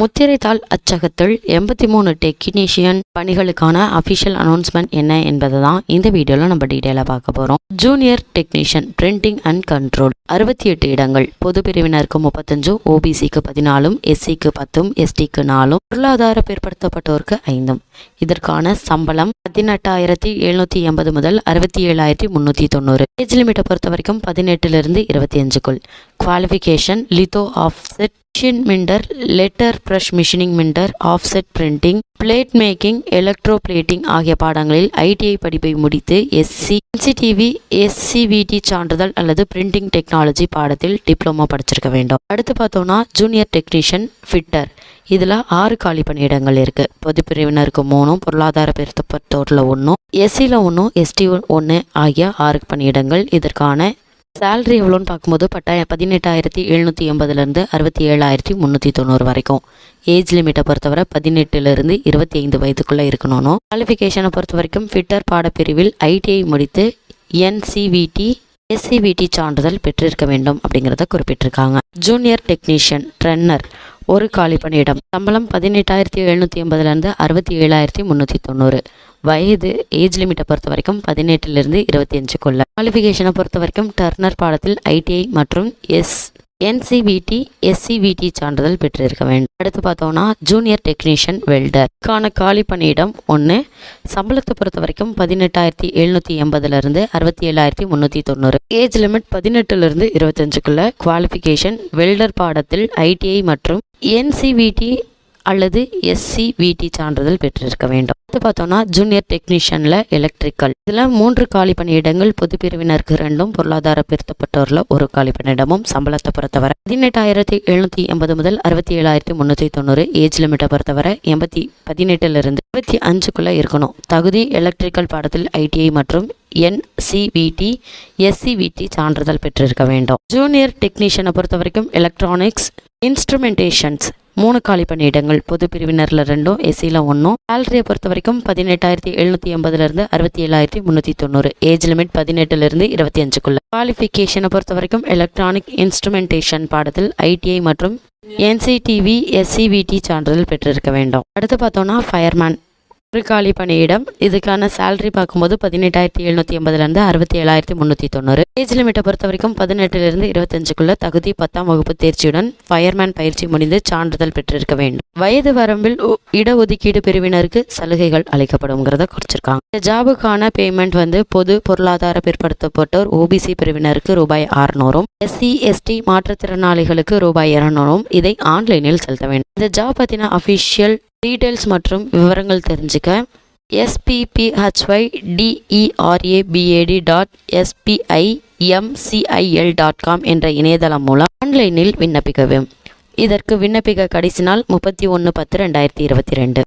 முத்திரைத்தாள் அச்சகத்தில் எண்பத்தி மூணு டெக்னீஷியன் பணிகளுக்கான அஃபிஷியல் அனௌன்ஸ்மெண்ட் என்ன என்பதை தான் இந்த வீடியோவில் நம்ம டீட்டெயிலாக பார்க்க போகிறோம் junior technician printing and control அறுபத்தி எட்டு இடங்கள். பொது பிரிவினருக்கு முப்பத்தஞ்சும் ஓபிசிக்கு பதினாலும் எஸ்சிக்கு பத்தும் எஸ்டிக்கு நாலும் பொருளாதார பிற்படுத்தப்பட்டோருக்கு ஐந்தும். இதற்கான சம்பளம் பதினெட்டாயிரத்தி எழுநூற்றி எண்பது முதல் அறுபத்தி ஏழாயிரத்தி முந்நூற்றி தொண்ணூறு. ஏஜ் லிமிட்டை பொறுத்த வரைக்கும் பதினெட்டுலேருந்து இருபத்தி அஞ்சுக்குள். Qualification litho offset machine minder letter press machining minder offset printing plate making electroplating ஆகிய பாடங்களில் ஐடிஐ படிப்பை முடித்து எஸ்சி என்சிடிவி எஸ்சிவிடி சான்றிதழ் அல்லது பிரிண்டிங் டெக்னாலஜி பாடத்தில் டிப்ளமோ படிச்சிருக்க வேண்டும். அடுத்து பார்த்தோம்னா ஜூனியர் டெக்னீஷியன் ஃபிட்டர் இதில் ஆறு காலி பணியிடங்கள் இருக்குது பொது பிரிவினருக்கு மூணும் பொருளாதார பிரித்தப்பட்டோரில் ஒன்றும் எஸ்சியில் ஒன்றும் எஸ்டி ஒன்று ஆகிய ஆறு பணியிடங்கள் இதற்கான சேலரி எவ்வளோன்னு பார்க்கும்போது பட்டாய பதினெட்டாயிரத்தி எழுநூற்றி எண்பதுலேருந்து அறுபத்தி ஏழாயிரத்தி முந்நூற்றி தொண்ணூறு வரைக்கும். ஏஜ் லிமிட்டை பொறுத்தவரை பதினெட்டுலேருந்து இருபத்தி ஐந்து வயதுக்குள்ளே இருக்கணும் குவாலிஃபிகேஷனை பொறுத்த வரைக்கும் ஃபிட்டர் பாடப்பிரிவில் ஐடிஐ முடித்து என்சிவிடி எஸ்சிவிடி சான்றிதழ் பெற்றிருக்க வேண்டும் அப்படிங்கிறத குறிப்பிட்டிருக்காங்க. ஜூனியர் டெக்னீஷியன் ட்ரென்னர் ஒரு காலி பணியிடம். சம்பளம் பதினெட்டாயிரத்தி எழுநூற்றி எண்பதுலேருந்து அறுபத்தி ஏழாயிரத்தி முந்நூற்றி தொண்ணூறு. வயது ஏஜ் லிமிட்டை பொறுத்த வரைக்கும் பதினெட்டுலேருந்து இருபத்தி அஞ்சுக்குள்ள. குவாலிஃபிகேஷனை பொறுத்த வரைக்கும் டர்னர் பாடத்தில் ஐடிஐ மற்றும் எஸ் என்சிவிடி எஸ்சிவிடி சான்றிதழ் பெற்றிருக்க வேண்டும். அடுத்து பார்த்தோம்னா ஜூனியர் டெக்னீஷியன் வெல்டர் கான காலி பணியிடம் ஒன்று சம்பளத்தை பொறுத்த வரைக்கும் பதினெட்டாயிரத்தி எழுநூற்றி எண்பதுலேருந்து அறுபத்தி ஏழாயிரத்தி முந்நூற்றி தொண்ணூறு. ஏஜ் லிமிட் பதினெட்டுலேருந்து இருபத்தஞ்சுக்குள்ள குவாலிஃபிகேஷன் வெல்டர் பாடத்தில் ஐடிஐ மற்றும் என்சிவிடி அல்லது எஸ்சிவிடி சான்றிதழ் பெற்றிருக்க வேண்டும். அடுத்து பார்த்தோம்னா ஜூனியர் டெக்னீஷியனில் எலக்ட்ரிக்கல் இதில் மூன்று காலி பணியிடங்கள் பொது பிரிவினருக்கு ரெண்டும் பொருளாதார பிரித்தப்பட்டோரில் ஒரு காலி பணியிடமும் சம்பளத்தை பொறுத்தவரை. பதினெட்டாயிரத்தி எழுநூற்றி எண்பது முதல் அறுபத்தி ஏழாயிரத்தி முந்நூற்றி தொண்ணூறு ஏஜ் லிமிட்டை பொறுத்தவரை எண்பத்தி பதினெட்டுலேருந்து இருபத்தி அஞ்சுக்குள்ளே இருக்கணும். தகுதி எலக்ட்ரிக்கல் பாடத்தில் ஐடிஐ மற்றும் என்சிவிடி எஸ்சிவிடி சான்றிதழ் பெற்றிருக்க வேண்டும். ஜூனியர் டெக்னீஷியனை பொறுத்த வரைக்கும் எலக்ட்ரானிக்ஸ் இன்ஸ்ட்ருமெண்டேஷன்ஸ் மூணு காலி பணியிடங்கள் பொது பிரிவினரில் ரெண்டும் எஸ்சியில் ஒன்றும் சேலரியை பொறுத்த வரைக்கும் பதினெட்டாயிரத்தி எழுநூற்றி எண்பதுலேருந்து அறுபத்தி ஏழாயிரத்தி முந்நூற்றி தொண்ணூறு. ஏஜ் லிமிட் பதினெட்டுலேருந்து இருபத்தி அஞ்சுக்குள்ள. குவாலிஃபிகேஷனை பொறுத்த வரைக்கும் எலக்ட்ரானிக் இன்ஸ்ட்ருமெண்டேஷன் பாடத்தில் ஐடிஐ மற்றும் என்சிடிவி எஸ்சிவிடி சான்றிதழ் பெற்றிருக்க வேண்டும். அடுத்து பார்த்தோன்னா ஃபயர்மேன் காலி பணியிடம் இதுக்கான சேலரி பார்க்கும்போது பதினெட்டாயிரத்தி எழுநூற்றி எண்பதுலேருந்து அறுபத்தி ஏழாயிரத்தி முந்நூற்றி தொண்ணூறு. ஏஜ் லிமிட்டை பொறுத்த வரைக்கும் பதினெட்டுலேருந்து இருபத்தஞ்சுக்குள்ள தகுதி பத்தாம் வகுப்பு தேர்ச்சியுடன் ஃபயர்மேன் பயிற்சி முடிந்து சான்றிதழ் பெற்றிருக்க வேண்டும். வயது வரம்பில் உ- இடஒதுக்கீடு பிரிவினருக்கு சலுகைகள் அளிக்கப்படும்ங்கிறத குறிச்சிருக்காங்க. இந்த ஜாபுக்கான பேமெண்ட் வந்து பொது பொருளாதார பிற்படுத்தப்பட்டோர் ஓபிசி பிரிவினருக்கு ரூபாய் அறுநூறும் எஸ்சி எஸ்டி மாற்றுத்திறனாளிகளுக்கு ரூபாய் இருநூறும் இதை ஆன்லைனில் செலுத்த வேண்டும். இந்த ஜாப் பற்றின அஃபிஷியல் டீட்டெயில்ஸ் மற்றும் விவரங்கள் தெரிஞ்சுக்க எஸ்பிபிஹெச்ஒய் டிஇஆர்ஏபிஏடி dot SBI MCIL dot com என்ற இணையதளம் மூலம் ஆன்லைனில் விண்ணப்பிக்கவும். இதற்கு விண்ணப்பிக்க கடைசி நாள் முப்பத்தி ஒன்று பத்து ரெண்டாயிரத்தி இருபத்தி ரெண்டு.